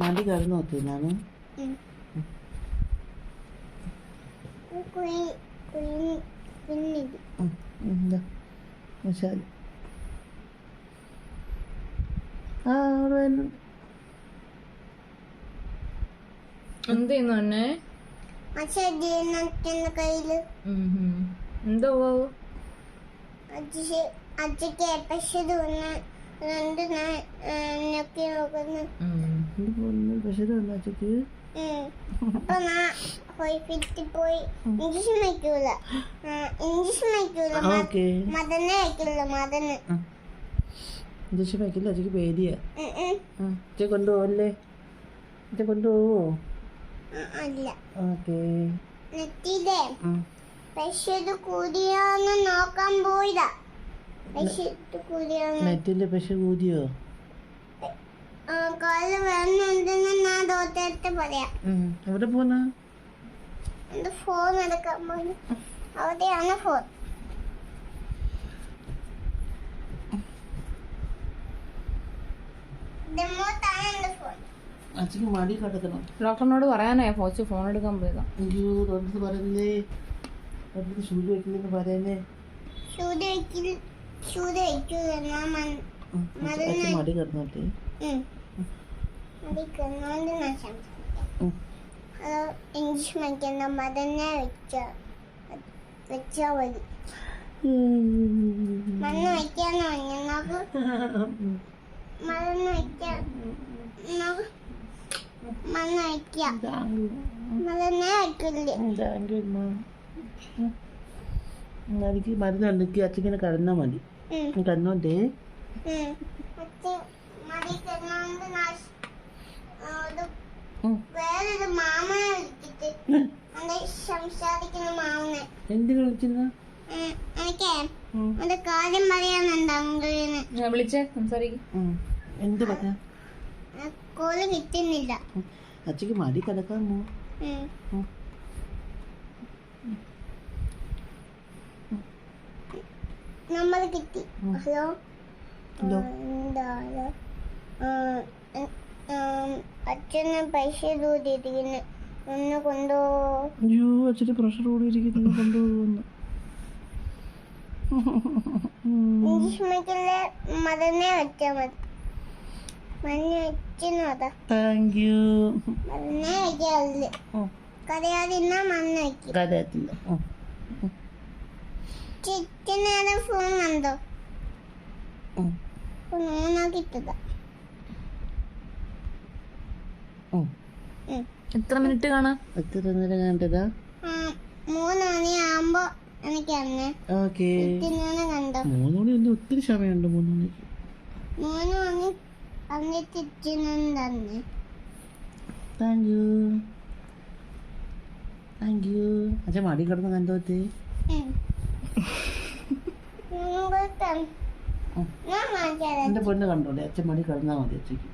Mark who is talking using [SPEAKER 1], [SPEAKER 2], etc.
[SPEAKER 1] മടി കിടന്നു നോക്കി ഞാൻ മസാല. ആ അവിടെ വരുന്നുണ്ട്
[SPEAKER 2] എന്ത് ചെയ്യുന്നു
[SPEAKER 3] ജീവനത്തിന്റെ കയ്യിൽ.
[SPEAKER 2] എന്താ
[SPEAKER 3] അച്ഛ അച്ഛക്ക് പക്ഷെ തോന്നുന്നു
[SPEAKER 1] പക്ഷേ
[SPEAKER 3] പോയി ഇഞ്ചക്ഷൻ വയ്ക്കൂല ഇഞ്ചക്ഷൻ വയ്ക്കൂല മതന്നെ വയ്ക്കൂല മതന്ന്
[SPEAKER 1] ഇഞ്ചക്ഷൻ വയ്ക്കില്ല അച്ഛക്ക് പേടിയാ. അച്ഛ കൊണ്ടുപോകല്ലേ അച്ഛ കൊണ്ടുപോവോ?
[SPEAKER 3] അല്ല.
[SPEAKER 1] ഓക്കെ.
[SPEAKER 3] നെറ്റിയിലെ പക്ഷെ ഇത് കൂടിയാന്ന് നോക്കാൻ പോയതാ.
[SPEAKER 1] നെറ്റിന്റെ പശ കൂതിയോ. എവിടെ പോന്ന?
[SPEAKER 3] ഫോൺ എടുക്കാൻ പോയി. അവിടെയാണ് ഫോൺ.
[SPEAKER 1] മടി കിടക്കണം.
[SPEAKER 2] ഡോക്ടറിനോട് പറയാനേ ഫോച്ച് ഫോൺ എടുക്കാൻ പോയതാ.
[SPEAKER 1] അയ്യോ ഡോക്ടർ പറയുന്നില്ലേ തൊണ്ടത്ത് സൂചി വയ്ക്കില്ലെന്ന് പറയുന്നേ.
[SPEAKER 3] ശൂത് വയ്ക്കില്ല
[SPEAKER 1] മടി കിടന്നോട്ടെ
[SPEAKER 3] ഇംഗ്ലീഷ് മരിക്കുന്ന മതന്നെ വെച്ച. വെച്ചാ മതി. മണ്ണ് വയ്ക്കാന്ന് പറഞ്ഞു നോക്ക്. മണ്ണ് വയ്ക്കാൻ നോക്ക്. മണ്ണ് വയ്ക്കാം മതന്നെ വയ്ക്കില്ലേ.
[SPEAKER 1] എനിക്ക് മരുന്ന് ഉണ്ടെങ്കിൽ അച്ഛങ്ങനെ കിടന്നാൽ മതി.
[SPEAKER 3] കടന്നോട്ടെ
[SPEAKER 1] എന്തിനു വിളിക്കുന്ന
[SPEAKER 3] കാര്യം
[SPEAKER 2] വിളിച്ചേ സംസാരിക്കും.
[SPEAKER 1] എന്ത് പറഞ്ഞ?
[SPEAKER 3] കോൾ കിട്ടുന്നില്ല.
[SPEAKER 1] അച്ഛക്ക് മടി കിടക്കാമോ
[SPEAKER 3] ഉം. നമ്പർ കിട്ടി. ഹലോ?
[SPEAKER 1] ഹലോ.
[SPEAKER 3] എന്താ ഹലോ ആ, ഉം, ഉം, അച്ഛന് പൈസ കൂടിയിരിക്കുന്നു ഒന്ന് കൊണ്ടോ?
[SPEAKER 1] അയ്യോ അച്ഛന് പ്രഷർ കൂടിയിരിക്കുന്നു. കൊണ്ടുപോകുന്നു
[SPEAKER 3] മതന്നെ വെച്ചാൽ മതി. മഞ്ഞ വെച്ചെന്ന് അതാ.
[SPEAKER 1] താങ്ക് യു
[SPEAKER 3] മതന്നെ വയ്ക്കാറില്ല കരയാതിരുന്നാ മണ്ണ്
[SPEAKER 1] വെക്കും.
[SPEAKER 3] ചിറ്റനേരം ഫോൺ കണ്ടോ.
[SPEAKER 2] എത്ര മിനിറ്റ് കാണാം?
[SPEAKER 1] എത്ര നേരം കണ്ടതാ?
[SPEAKER 3] മൂന്ന് മണിയാകുമ്പോ എനിക്ക് അന്ന്
[SPEAKER 1] ഓക്കെ.
[SPEAKER 3] ചിറ്റനേരം കണ്ടോ?
[SPEAKER 1] മൂന്ന് മണി ഒന്നും ഒത്തിരി സമയമുണ്ട് മൂന്ന് മണിക്ക്
[SPEAKER 3] മൂന്ന് മണി അന്ന് ചിറ്റനും തന്നെ.
[SPEAKER 1] താങ്ക് യു താങ്ക് യു അച്ഛൻ മടി കിടന്ന് കണ്ടോത്തേ എന്റെ പൊണ്ണ് കണ്ടോളെ അച്ഛൻ മണി കിടന്നാൽ മതി അച്ഛക്ക്